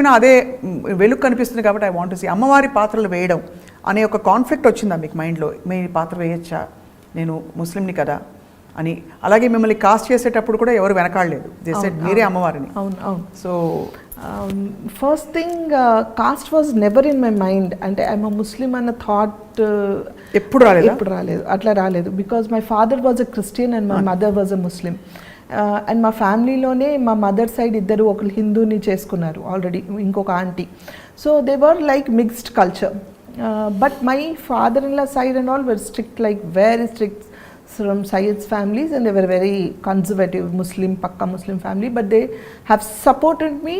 చెప్పినా అదే వెలుగు కనిపిస్తుంది కాబట్టి ఐ వాంట్ సీ అమ్మవారి పాత్రలు వేయడం అనే ఒక కాన్ఫ్లిక్ట్ వచ్చిందా మీకు మైండ్లో మీ పాత్ర వేయచ్చా? నేను ముస్లింని కదా అని. అలాగే మిమ్మల్ని కాస్ట్ చేసేటప్పుడు కూడా ఎవరు వెనకాడలేదు. చేసే మీరే అమ్మవారిని. అవును అవును. So first thing caste was never in my mind అంటే ఐఎమ్ ముస్లిం అన్న థాట్ ఎప్పుడు రాలేదా? ఎప్పుడు రాలేదు. అట్లా రాలేదు. Because my father was a Christian and my mother was a Muslim and మా ఫ్యామిలీలోనే మా మదర్ సైడ్ ఇద్దరు ఒకరు హిందూని చేసుకున్నారు ఆల్రెడీ ఇంకొక aunty so they were like mixed culture but my father in law side and all were strict like very strict from Syeds families and they were very conservative Muslim Pakka Muslim family but they have supported me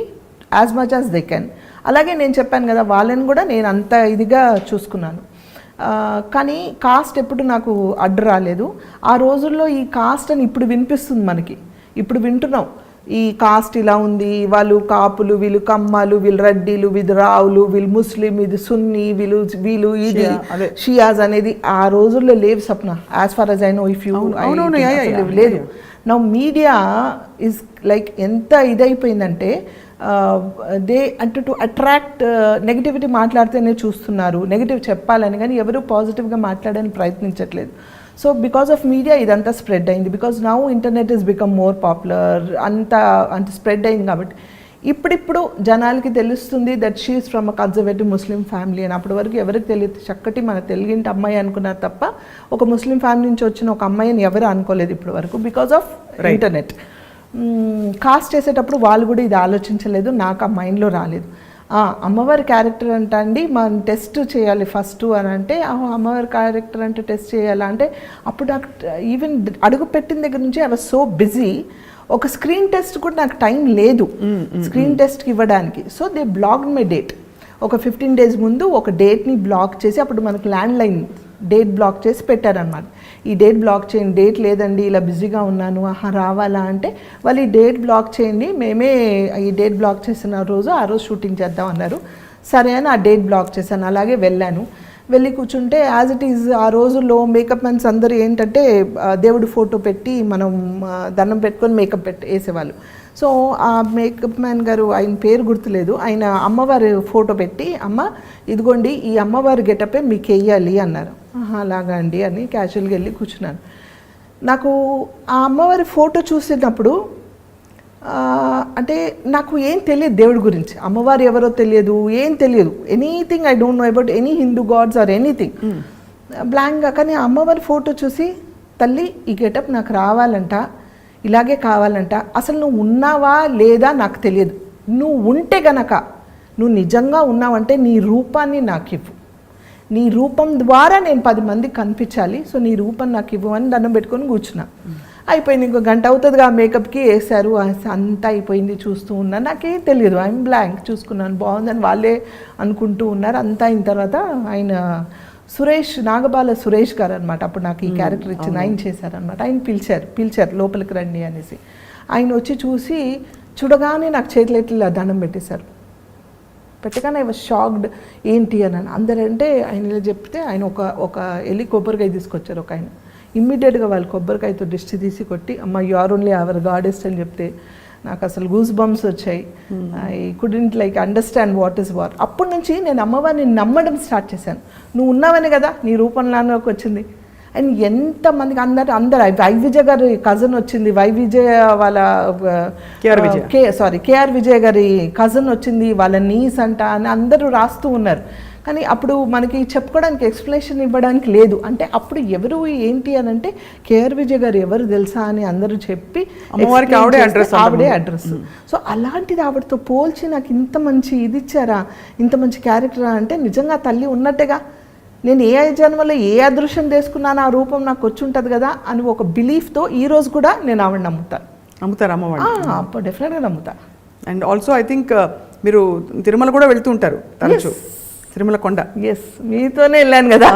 as much as they can అలాగే నేను చెప్పాను కదా వాళ్ళని కూడా నేను అంత ఇదిగా చూసుకున్నాను. కానీ కాస్ట్ ఎప్పుడు నాకు అడ్డు రాలేదు. ఆ రోజుల్లో ఈ కాస్ట్ అని ఇప్పుడు వినిపిస్తుంది మనకి. ఇప్పుడు వింటున్నాం. ఈ కాస్ట్ ఇలా ఉంది వాళ్ళు కాపులు వీళ్ళు కమ్మాలు వీళ్ళు రెడ్డిలు వీళ్ళు రావులు వీళ్ళు ముస్లిం ఇది సున్ని వీళ్ళు వీళ్ళు ఇది. షియాజ్ అనేది ఆ రోజుల్లో లేవు Sapna as far as I know if you లేదు. నా మీడియా ఇస్ లైక్ ఎంత ఇదైపోయిందంటే దే అంటే టు అట్రాక్ట్ నెగిటివిటీ మాట్లాడితేనే చూస్తున్నారు. నెగిటివ్ చెప్పాలని కానీ ఎవరు పాజిటివ్గా మాట్లాడని ప్రయత్నించట్లేదు. సో బికాస్ ఆఫ్ మీడియా ఇదంతా స్ప్రెడ్ అయింది. Because now internet is become more popular అంత అంటే స్ప్రెడ్ అయింది కాబట్టి ఇప్పుడిప్పుడు జనాలకి తెలుస్తుంది that she's from a conservative Muslim family అని. అప్పటి వరకు ఎవరికి తెలియదు. చక్కటి మన తెలుగింటి అమ్మాయి అనుకున్నారు తప్ప ఒక ముస్లిం ఫ్యామిలీ నుంచి వచ్చిన ఒక అమ్మాయిని ఎవరు అనుకోలేదు ఇప్పటి వరకు బికాస్ ఆఫ్. ఇంటర్నెట్ కాస్ట్ చేసేటప్పుడు వాళ్ళు కూడా ఇది ఆలోచించలేదు నాకు ఆ మైండ్లో రాలేదు. అమ్మవారి క్యారెక్టర్ అంట అండి మనం టెస్ట్ చేయాలి ఫస్ట్ అని అంటే "ఆ, అమ్మవారి క్యారెక్టర్ అంటే టెస్ట్ చేయాలా అంటే అప్పుడు నాకు ఈవెన్ అడుగు పెట్టిన దగ్గర నుంచి ఐ వాజ్ సో బిజీ ఒక స్క్రీన్ టెస్ట్ కూడా నాకు టైం లేదు. స్క్రీన్ టెస్ట్కి ఇవ్వడానికి. So they block my date ఒక ఫిఫ్టీన్ డేస్ ముందు ఒక డేట్ని బ్లాక్ చేసి అప్పుడు మనకు ల్యాండ్ లైన్ డేట్ బ్లాక్ చేసి పెట్టారనమాట ఈ డేట్ బ్లాక్ చేయండి డేట్ లేదండి ఇలా బిజీగా ఉన్నాను ఆహా రావాలా అంటే వాళ్ళు ఈ డేట్ బ్లాక్ చేయండి మేమే ఈ డేట్ బ్లాక్ చేసిన రోజు ఆ రోజు షూటింగ్ చేద్దాం అన్నారు. సరే అని ఆ డేట్ బ్లాక్ చేశాను అలాగే వెళ్ళాను. వెళ్ళి కూర్చుంటే యాజ్ ఇట్ ఈజ్ ఆ రోజుల్లో మేకప్ మ్యాన్స్ అందరూ ఏంటంటే దేవుడు దేవుడి ఫోటో పెట్టి మనం దండం పెట్టుకొని మేకప్ పెట్టి వేసేవాళ్ళు. సో ఆ మేకప్ మ్యాన్ గారు ఆయన పేరు గుర్తులేదు. ఆయన అమ్మవారి ఫోటో పెట్టి అమ్మ ఇదిగోండి ఈ అమ్మవారి గెటపే మీకు వెయ్యాలి అన్నారు. "ఆహా, అలాగా అండి అని క్యాజువల్గా వెళ్ళి కూర్చున్నాను. నాకు ఆ అమ్మవారి ఫోటో చూసినప్పుడు అంటే నాకు ఏం తెలియదు దేవుడి గురించి. అమ్మవారు ఎవరో తెలియదు ఏం తెలియదు. Anything I don't know about any Hindu gods or anything బ్లాంక్గా కానీ అమ్మవారి ఫోటో చూసి తల్లి ఈ గెటప్ నాకు రావాలంట. ఇలాగే కావాలంట. అసలు నువ్వు ఉన్నావా లేదా నాకు తెలియదు. నువ్వు ఉంటే గనక నువ్వు నిజంగా ఉన్నావంటే నీ రూపాన్ని నాకు ఇవ్వు. నీ రూపం ద్వారా నేను పది మందికి కనిపించాలి. సో నీ రూపం నాకు ఇవ్వు అని దండం పెట్టుకొని కూర్చున్నా. అయిపోయింది. ఇంకో గంట అవుతుందిగా మేకప్కి వేశారు. అంతా అయిపోయింది చూస్తూ ఉన్నాను నాకేం తెలియదు. ఐఎమ్ బ్లాంక్ చూసుకున్నాను. బాగుందని వాళ్ళే అనుకుంటూ ఉన్నారు. అంతా అయిన తర్వాత ఆయన సురేష్ నాగబాల సురేష్ గారు అనమాట అప్పుడు నాకు ఈ క్యారెక్టర్ ఇచ్చిన ఆయన చేశారనమాట ఆయన పిలిచారు. పిలిచారు లోపలికి రండి అనేసి. ఆయన వచ్చి చూసి చూడగానే నాకు చేతులు ఎట్లా దండం పెట్టేశారు. పెట్టగానే ఐ వాజ్ షాక్డ్ ఏంటి? అని అని. అందరంటే ఆయన ఇలా చెప్తే ఆయన ఒక ఒక వెళ్ళి కొబ్బరికాయ తీసుకొచ్చారు ఒక ఆయన. ఇమ్మీడియట్గా వాళ్ళు కొబ్బరికాయతో దిష్టి తీసి కొట్టి అమ్మ you are only our goddess అని చెప్తే నాకు అసలు గూస్ బంప్స్ వచ్చాయి I couldn't like understand what is what అప్పటి నుంచి నేను అమ్మవారిని నమ్మడం స్టార్ట్ చేశాను. నువ్వు ఉన్నావని కదా నీ రూపంలోకి వచ్చింది. అండ్ ఎంతమందికి అందరు అందరు వై విజయ్ గారి కజన్ వచ్చింది వై విజయ్ వాళ్ళ K R Vijaya. K sorry K R Vijay గారి కజన్ వచ్చింది వాళ్ళ నీస్ అంట అని అందరూ రాస్తూ ఉన్నారు. కానీ అప్పుడు మనకి చెప్పుకోవడానికి ఎక్స్ప్లెనేషన్ ఇవ్వడానికి లేదు. అంటే అప్పుడు ఎవరు ఏంటి అని అంటే కేఆర్ విజయ్ గారు ఎవరు తెలుసా అని అందరూ చెప్పి ఆవిడే. అడ్రస్ సో అలాంటిది ఆవిడతో పోల్చి నాకు ఇంత మంచి ఇది ఇచ్చారా? ఇంత మంచి క్యారెక్టర్ అంటే నిజంగా తల్లి ఉన్నట్టుగా. నేను ఏ జన్మలో ఏ అదృశ్యం తీసుకున్నాను ఆ రూపం నాకు వచ్చి ఉంటుంది కదా అని ఒక బిలీఫ్తో ఈ రోజు కూడా నేను ఆవిడ నమ్ముతాను నమ్ముతారు అమ్మవారిని అప్పుడు డెఫినెట్గా నమ్ముతా. అండ్ ఆల్సో ఐ థింక్ మీరు తిరుమల కూడా వెళ్తూ ఉంటారు తరచు. తిరుమల కొండ ఎస్ మీతోనే వెళ్ళాను కదా.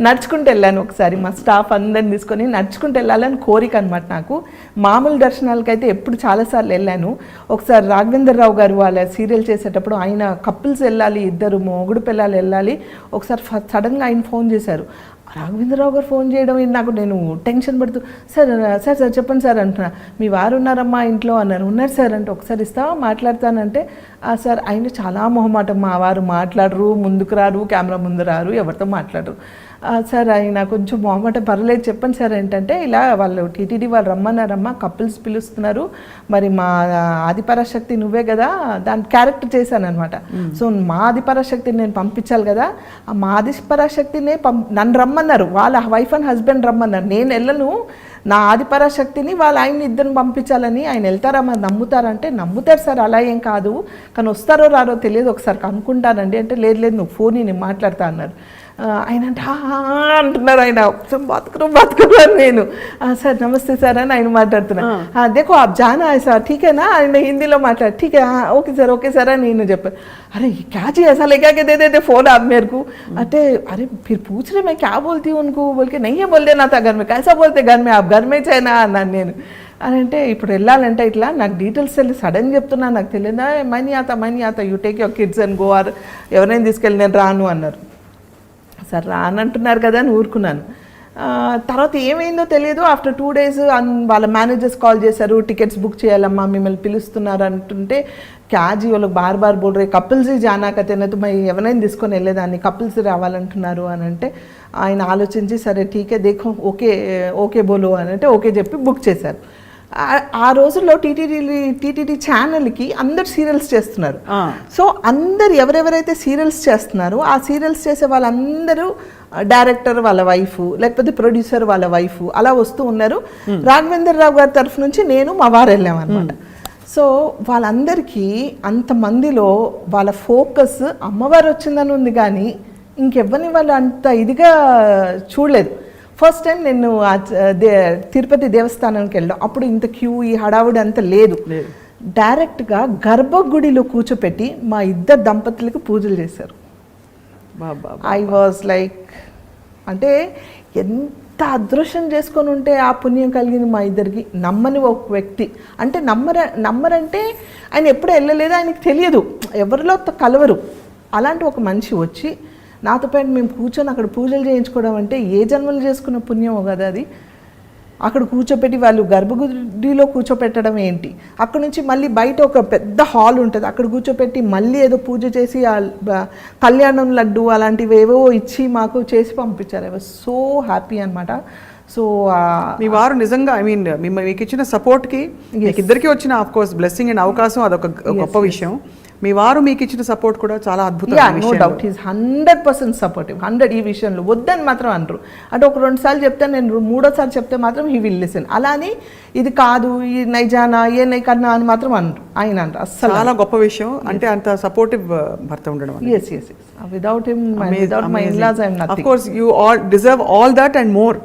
నడుచుకుంటూ వెళ్ళాను ఒకసారి. మా స్టాఫ్ అందరిని తీసుకొని నడుచుకుంటూ వెళ్ళాలని కోరిక అనమాట నాకు. మామూలు దర్శనాలకైతే ఎప్పుడు చాలాసార్లు వెళ్ళాను. ఒకసారి రాఘవేంద్ర రావు గారు వాళ్ళ సీరియల్ చేసేటప్పుడు ఆయన కపుల్స్ వెళ్ళాలి ఇద్దరు మొగుడు పిల్లలు వెళ్ళాలి. ఒకసారి సడన్గా ఆయన ఫోన్ చేశారు. రాఘవేంద్రరావు గారు ఫోన్ చేయడం నాకు నేను టెన్షన్ పడుతూ సార్ సార్ సార్ చెప్పండి సార్ అంటున్నా. మీ వారు ఉన్నారమ్మా ఇంట్లో అన్నారు. ఉన్నారు సార్ అంటే ఒకసారి ఇస్తావా? మాట్లాడతానంటే "ఆ, సార్ ఆయన చాలా మొహమాటం మా వారు మాట్లాడరు ముందుకు రారు కెమెరా ముందు రారు ఎవరితో మాట్లాడరు. "ఆ, సార్ ఆయన కొంచెం మొహమాటం పర్లేదు చెప్పండి సార్ ఏంటంటే ఇలా వాళ్ళు టీటీడీ వాళ్ళు రమ్మన్నారమ్మా కపుల్స్ పిలుస్తున్నారు. మరి మా ఆదిపరాశక్తి నువ్వే కదా దాని క్యారెక్టర్ చేశాను అనమాట సో మా ఆదిపరాశక్తిని నేను పంపించాలి కదా మా ఆదిపరాశక్తినే పం నన్ను రమ్మన్నారు. వాళ్ళ వైఫ్ అండ్ హస్బెండ్ రమ్మన్నారు. నేను వెళ్ళను నా ఆదిపరాశక్తిని వాళ్ళ ఆయన ఇద్దరిని పంపించాలని ఆయన వెళ్తారా మరి నమ్ముతారంటే నమ్ముతారు సార్. అలా ఏం కాదు. కానీ వస్తారో రారో తెలియదు. ఒకసారి కనుక్కుంటానండి అంటే లేదు లేదు నువ్వు ఫోన్ నేను మాట్లాడతా అన్నారు. ఆయన అంటే "ఆ, ఆ, ఆ" అంటున్నారు ఆయన "సమ్ బతుకురు బతుకురు అని నేను "ఆ, సార్ నమస్తే సార్ అని ఆయన మాట్లాడుతున్నా "ఆ, देखो आप जाना है सर ठीक है ना ఆయన హిందీలో మాట్లాడు ठीक है हाँ ओके सर ओके सर అని నేను చెప్పాను अरे ये क्या चीज ऐसा लेके के दे देते फोन आप मेरे को अरे अरे फिर पूछ रहे मैं क्या बोलती हूँ उनको बोल के नहीं है बोल देना था घर में कैसा बोलते घर में आप घर में చేయనా అన్నాను నేను అని అంటే ఇప్పుడు వెళ్ళాలంటే ఇట్లా నాకు డీటెయిల్స్ వెళ్ళి సడన్ చెప్తున్నా నాకు తెలియదా మనీ ఆత money ఆత you take your kids and go or ఎవరైనా తీసుకెళ్ళి నేను రాను అన్నారు సరే రానంటున్నారు కదా అని ఊరుకున్నాను. తర్వాత ఏమైందో తెలియదు. ఆఫ్టర్ టూ డేస్ వాళ్ళ మేనేజర్స్ కాల్ చేశారు. టికెట్స్ బుక్ చేయాలమ్మా మిమ్మల్ని పిలుస్తున్నారు అంటుంటే క్యాజీ వాళ్ళకి బార్ బార్ బోల్ రే కపుల్స్ జానా కతేనా మరి ఎవరైనా తీసుకొని వెళ్ళేదాన్ని? కపుల్స్ రావాలంటున్నారు అని అంటే ఆయన ఆలోచించి సరే టీకే దేఖో ఓకే ఓకే బోలో అని అంటే ఓకే చెప్పి బుక్ చేశారు. ఆ- రోజుల్లో టీటీడీ టీటీడీ ఛానల్కి అందరు సీరియల్స్ చేస్తున్నారు. సో అందరు ఎవరెవరైతే సీరియల్స్ చేస్తున్నారో ఆ సీరియల్స్ చేసే వాళ్ళందరూ డైరెక్టర్ వాళ్ళ వైఫ్ లేకపోతే ప్రొడ్యూసర్ వాళ్ళ వైఫ్ అలా వస్తూ ఉన్నారు. రాఘవేంద్ర రావు గారి తరఫు నుంచి నేను మా వారు వెళ్ళామన్నమాట. సో వాళ్ళందరికీ అంతమందిలో వాళ్ళ ఫోకస్ అమ్మవారు వచ్చిందని ఉంది కానీ ఇంకెవ్వరిని వాళ్ళు అంత ఇదిగా చూడలేదు. ఫస్ట్ టైం నేను తిరుపతి దేవస్థానానికి వెళ్ళాం అప్పుడు ఇంత క్యూ ఈ హడావుడి అంత లేదు. లేదు. డైరెక్ట్గా గర్భగుడిలో కూర్చోపెట్టి మా ఇద్దరు దంపతులకు పూజలు చేశారు. బాబా ఐ వాజ్ లైక్ అంటే ఎంత అదృష్టం చేసుకొని ఉంటే ఆ పుణ్యం కలిగింది మా ఇద్దరికి. నమ్మని ఒక వ్యక్తి. అంటే నమ్మర నమ్మరంటే ఆయన ఎప్పుడు వెళ్ళలేదు ఆయనకి తెలియదు. ఎవరిలో కలవరు. అలాంటి ఒక మనిషి వచ్చి నాతో పాటు మేము కూర్చొని అక్కడ పూజలు చేయించుకోవడం అంటే ఏ జన్మలు చేసుకున్న పుణ్యమో కదా అది. అక్కడ కూర్చోపెట్టి వాళ్ళు గర్భగుడిలో కూర్చోపెట్టడం ఏంటి? అక్కడ నుంచి మళ్ళీ బయట ఒక పెద్ద హాల్ ఉంటుంది. అక్కడ కూర్చోపెట్టి మళ్ళీ ఏదో పూజ చేసి కళ్యాణం లడ్డు అలాంటివి ఏవో ఇచ్చి మాకు చేసి పంపించారు. ఐ వాజ్ సో హ్యాపీ అనమాట సో మీ వారు నిజంగా ఐ మీన్ మిమ్మల్ని మీకు ఇచ్చిన సపోర్ట్కి మీకు ఇద్దరికి వచ్చిన ఆఫ్ కోర్స్ బ్లెస్సింగ్ అండ్ అవకాశం అదొక గొప్ప విషయం. మీ వారు మీకు ఇచ్చిన సపోర్ట్ కూడా చాలా యా అద్భుతమైన no doubt is hundred percent supportive hundred ఈ విషయంలో. వద్దని మాత్రం అనరు. అంటే ఒక రెండు సార్లు చెప్తే నేను మూడోసారి చెప్తే మాత్రం హీ విల్ లిసన్ అలా అని ఇది కాదు ఈ నైజానా ఏ నై కన్నా అని మాత్రం అనరు. ఆయన అనరు అస్సలు చాలా గొప్ప విషయం. అంటే అంత సపోర్టివ్ భర్త ఉండడం. Yes yes yes without him without my nothing course, you all deserve all that and more.